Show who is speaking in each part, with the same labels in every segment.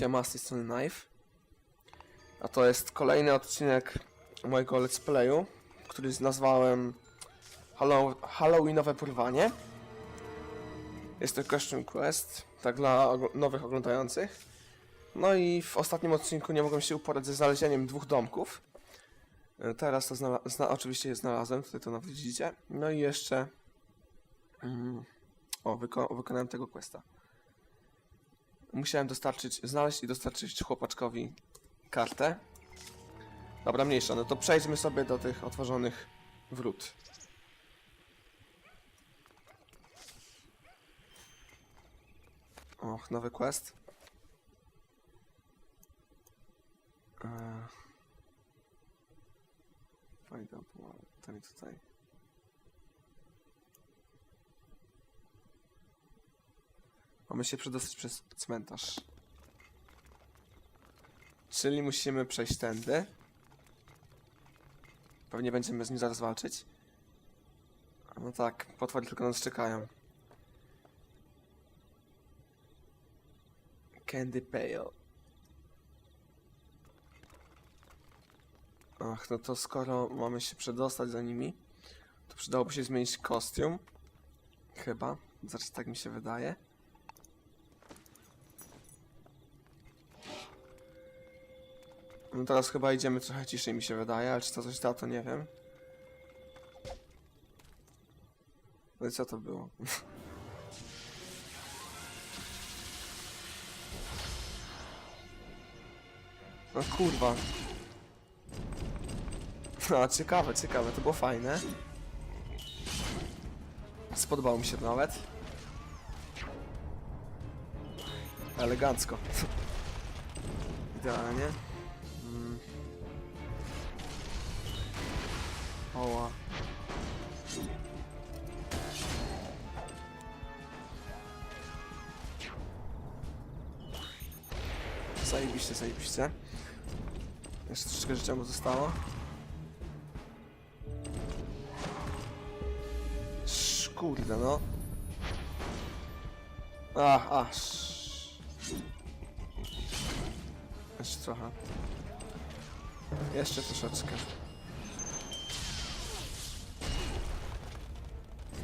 Speaker 1: Siema, z tej strony Knife. A to jest kolejny odcinek mojego let's playu, który nazwałem Hallow Halloweenowe porwanie. Jest to Question Quest, tak dla og- nowych oglądających. No i w ostatnim odcinku nie mogłem się uporać ze znalezieniem dwóch domków. Teraz to zna- oczywiście je znalazłem, tutaj to nawet widzicie. No i jeszcze... Mm, o, wyko- wykonałem tego questa. Musiałem dostarczyć, znaleźć i dostarczyć chłopaczkowi kartę. Dobra, mniejsza, no to przejdźmy sobie do tych otworzonych wrót. Och, nowy quest. Eee... Fajda, była to nie tutaj. Mamy się przedostać przez cmentarz. Czyli musimy przejść tędy. Pewnie będziemy z nim zaraz walczyć. No tak, potwory tylko nas czekają. Candy Pale. Ach, no to skoro mamy się przedostać za nimi, to przydałoby się zmienić kostium. Chyba. Znaczy, tak mi się wydaje. No teraz chyba idziemy trochę ciszej mi się wydaje, ale czy to coś da, to nie wiem. No i co to było? No kurwa. No ciekawe, ciekawe, to było fajne. Spodobało mi się to nawet. Elegancko. Idealnie. Oła. Zajebiście, zajebiście. Jeszcze troszeczkę życia mu zostało. Kurde, no. Ach, aż. Jeszcze trochę. Jeszcze troszeczkę.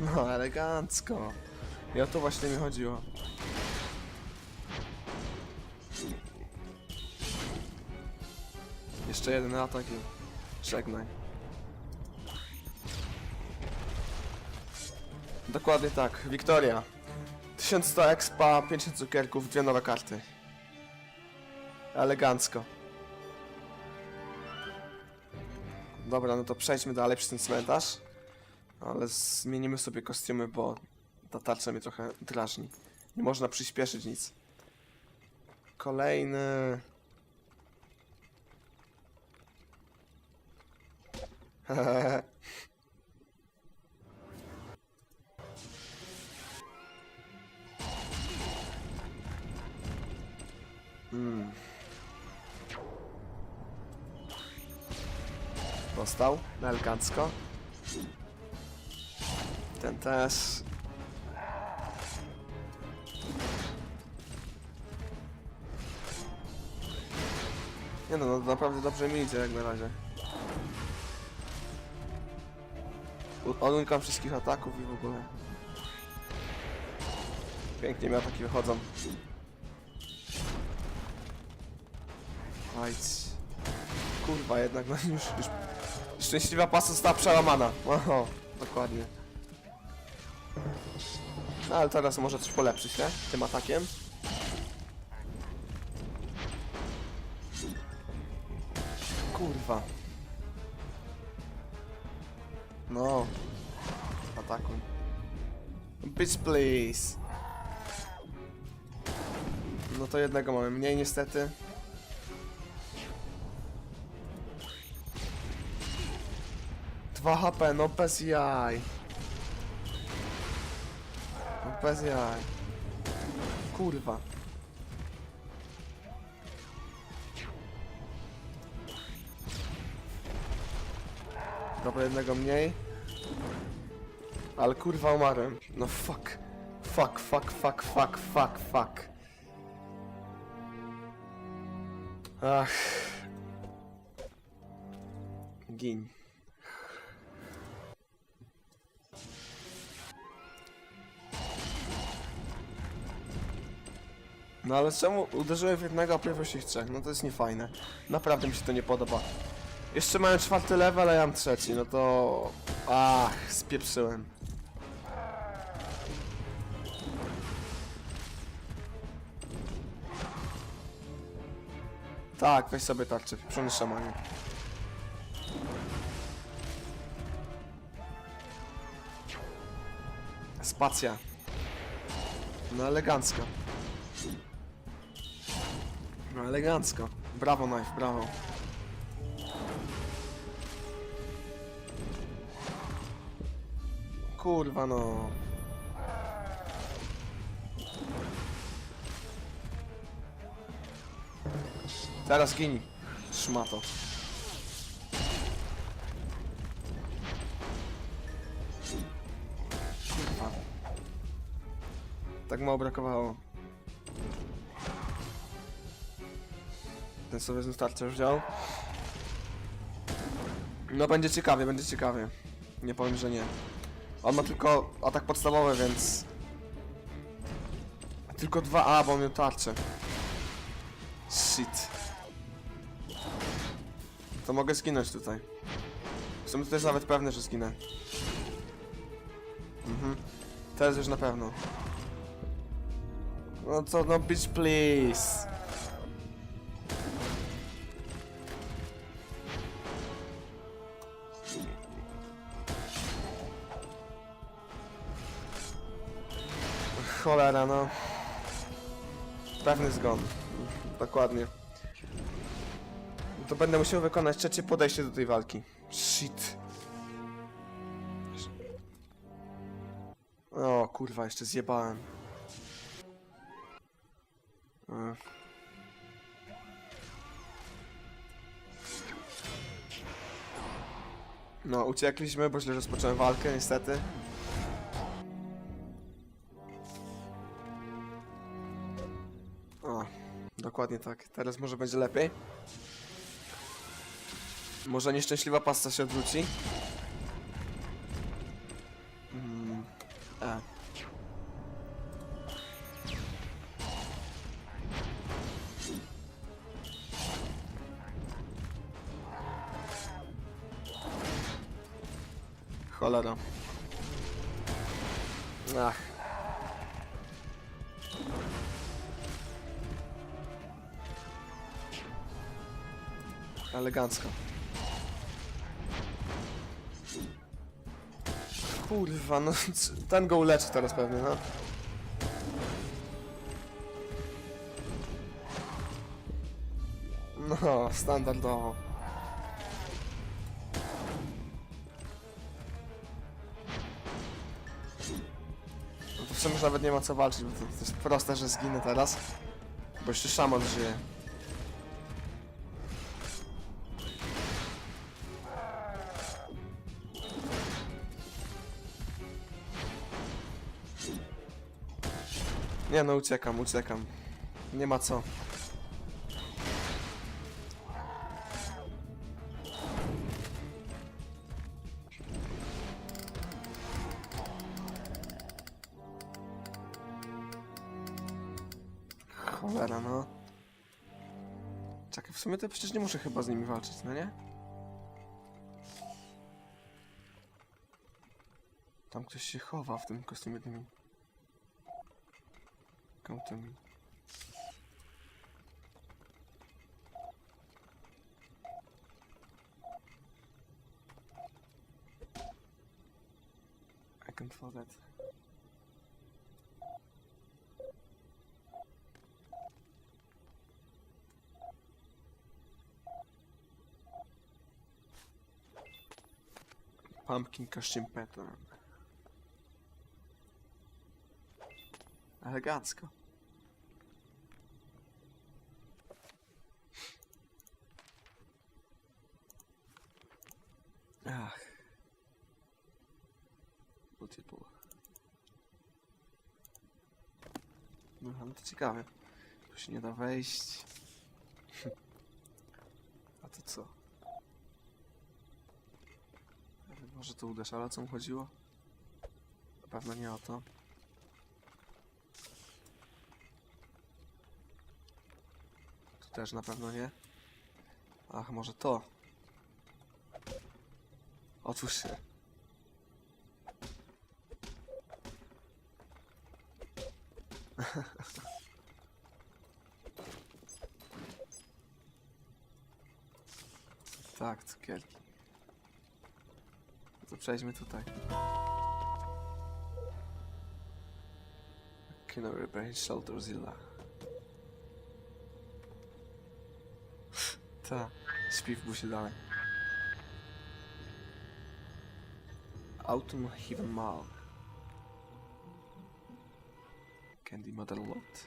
Speaker 1: No, elegancko. I o to właśnie mi chodziło. Jeszcze jeden atak i żegnaj. Dokładnie tak, Wiktoria. 1100 expa, 500 cukierków, dwie nowe karty. Elegancko. Dobra, no to przejdźmy dalej przez ten cmentarz. Ale zmienimy sobie kostiumy, bo ta tarcza mnie trochę drażni. Nie można przyspieszyć nic. Kolejny... Hmm. Dostał, elegancko. Ten też. Nie no, no naprawdę dobrze mi idzie jak na razie. Unikam wszystkich ataków i w ogóle. Pięknie mi ataki wychodzą. Ajdź. Kurwa, jednak no już, już... Szczęśliwa pasa została przełamana. Oho, dokładnie. No ale teraz może coś polepszyć, nie? Tym atakiem. Kurwa. No. Atakuj. Bitch please. No to jednego mamy mniej niestety. Dwa HP, no bez jaj. No bez jaj. Kurwa. Dobra, jednego mniej. Ale kurwa umarłem. No fuck. Fuck, fuck, fuck, fuck, fuck, fuck. Ach. Gin. No ale czemu uderzyłem w jednego, a prawie ich trzech? No to jest niefajne. Naprawdę mi się to nie podoba. Jeszcze mają czwarty level, a ja mam trzeci, no to... Ach, spieprzyłem. Tak, weź sobie tarczę, pieprzony szamanie. Spacja. No elegancko. No elegancko. Brawo knife, brawo. Kurwa no. Teraz gini. Szmato. Kurwa. Tak mało brakowało. Ten sobie znów tarczę wziął. No będzie ciekawie, będzie ciekawie. Nie powiem, że nie. On ma tylko atak podstawowy, więc... Tylko dwa A, bo on miał tarczę. Shit. To mogę skinąć tutaj. W sumie to jest nawet pewne, że skinę. Mhm. Teraz już na pewno. No co, no bitch please. Cholera, no. Pewny zgon. Dokładnie. To będę musiał wykonać trzecie podejście do tej walki. Shit. O kurwa, jeszcze zjebałem. No, uciekliśmy, bo źle rozpocząłem walkę, niestety. Dokładnie tak. Teraz może będzie lepiej. Może nieszczęśliwa pasta się odwróci. Mm, e. Cholera. Ach. Elegancko. Kurwa, no ten go uleczy teraz pewnie, no. No, standardowo. No to w sumie nawet nie ma co walczyć, bo to, to jest proste, że zginę teraz. Bo jeszcze szaman żyje. Nie no, uciekam, uciekam. Nie ma co. Cholera, no. Czekaj, w sumie to przecież nie muszę chyba z nimi walczyć, no nie? Tam ktoś się chowa w tym kostiumie. Come to me. I can feel that. Pumpkin costume pattern. Elegancko. Ach. Multiple. No, ale to ciekawe. Tu się nie da wejść. co? Może to uderz, ale o co mu chodziło? Na pewno nie o to. Też na pewno nie. Ach, może to. Otwórz się. tak, cukierki. To przejdźmy tutaj. Canary Brain Shelter Zilla. Ta, śpi w busie dalej. Autumn Heaven Mall. Candy Mother Lot.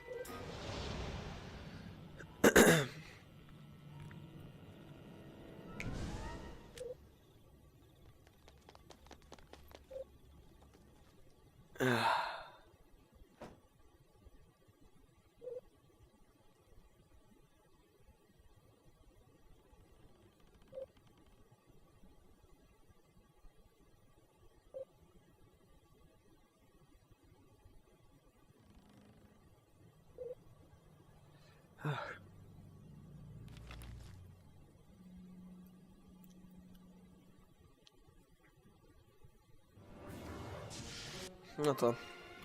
Speaker 1: No to.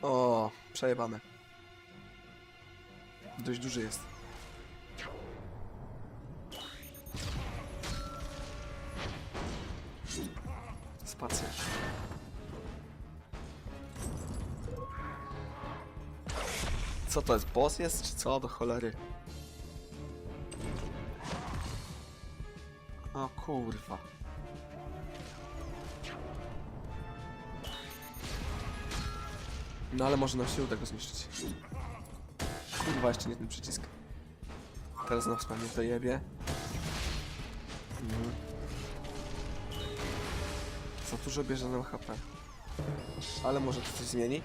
Speaker 1: O, przejebane. Dość duży jest. Spacja. Co to jest? Boss jest, czy co? Do cholery. O kurwa. No ale może nam się uda go zniszczyć. Kurwa, jeszcze nie ten przycisk. Teraz nas pewnie dojebie. Mhm. Za dużo bierze nam HP. Ale może to coś zmieni?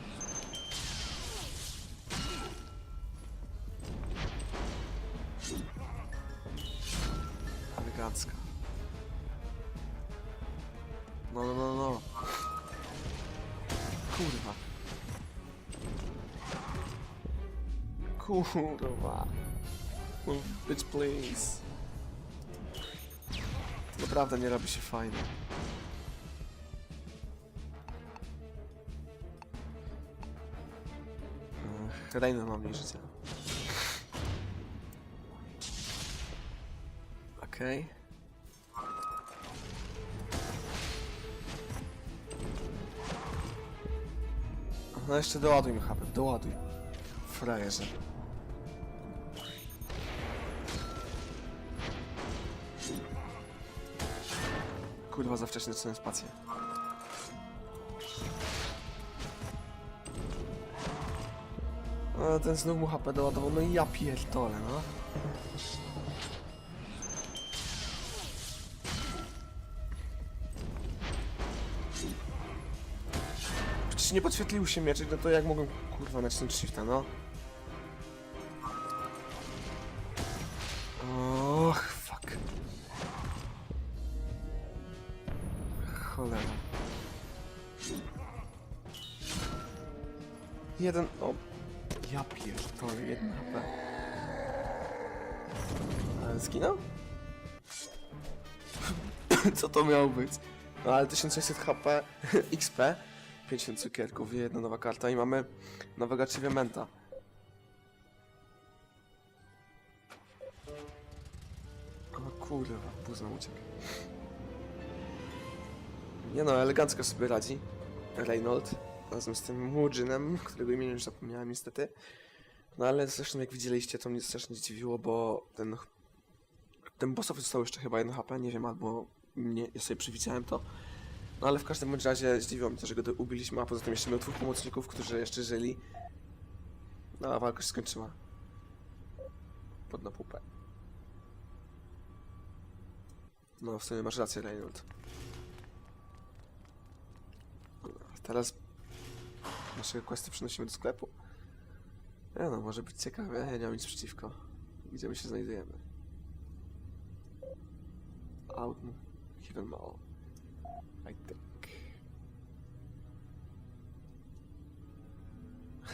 Speaker 1: Kurwa. Move, bitch, please. Naprawdę nie robi się fajnie. Ech, Reina ma mniej życia. Okej. No jeszcze doładuj mi HP, doładuj. Frajerze. Kurwa, za wcześnie zacząłem spację. A ten znów mu HP doładował, no i ja pierdolę, no. Przecież nie podświetlił się mieczek, no to jak mogłem kurwa nacisnąć shifta, no. Pierdolę, jeden HP. Ale zginął? Co to miało być? No ale 1600 HP, XP, 50 cukierków jedna nowa karta i mamy nowego achievementa. O kurwa, późno uciekł. Nie no, elegancko sobie radzi Reynold razem z tym Mujinem, którego imienia już zapomniałem niestety. No ale zresztą jak widzieliście, to mnie strasznie zdziwiło, bo ten ten bossowy został jeszcze chyba 1 HP, nie wiem, albo nie, ja sobie przewidziałem to. No ale w każdym bądź razie zdziwiło mnie to, że go ubiliśmy, a poza tym jeszcze miał dwóch pomocników, którzy jeszcze żyli. No a walka się skończyła. Pod na pupę. No w sumie masz rację, Reynold. Teraz naszego questy przenosimy do sklepu. Nie no, może być ciekawe, ja nie mam nic przeciwko. Gdzie my się znajdujemy? out Hidden Mall. I think.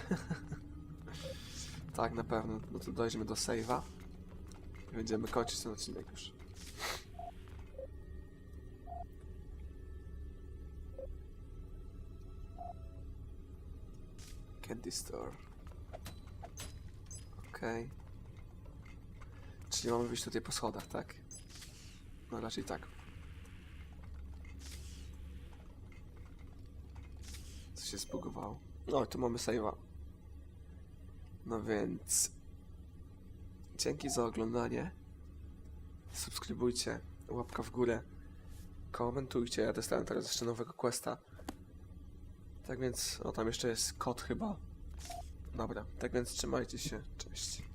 Speaker 1: tak, na pewno. No to dojdziemy do save'a. I będziemy kończyć ten odcinek już. Candy Store. Okej. Czyli mamy wyjść tutaj po schodach, tak? No raczej tak. Co się zbugowało? No, tu mamy save'a. No więc... Dzięki za oglądanie. Subskrybujcie, łapka w górę. Komentujcie, ja dostałem teraz jeszcze nowego questa. Tak więc, o tam jeszcze jest kod chyba. Dobra, tak więc trzymajcie się, cześć.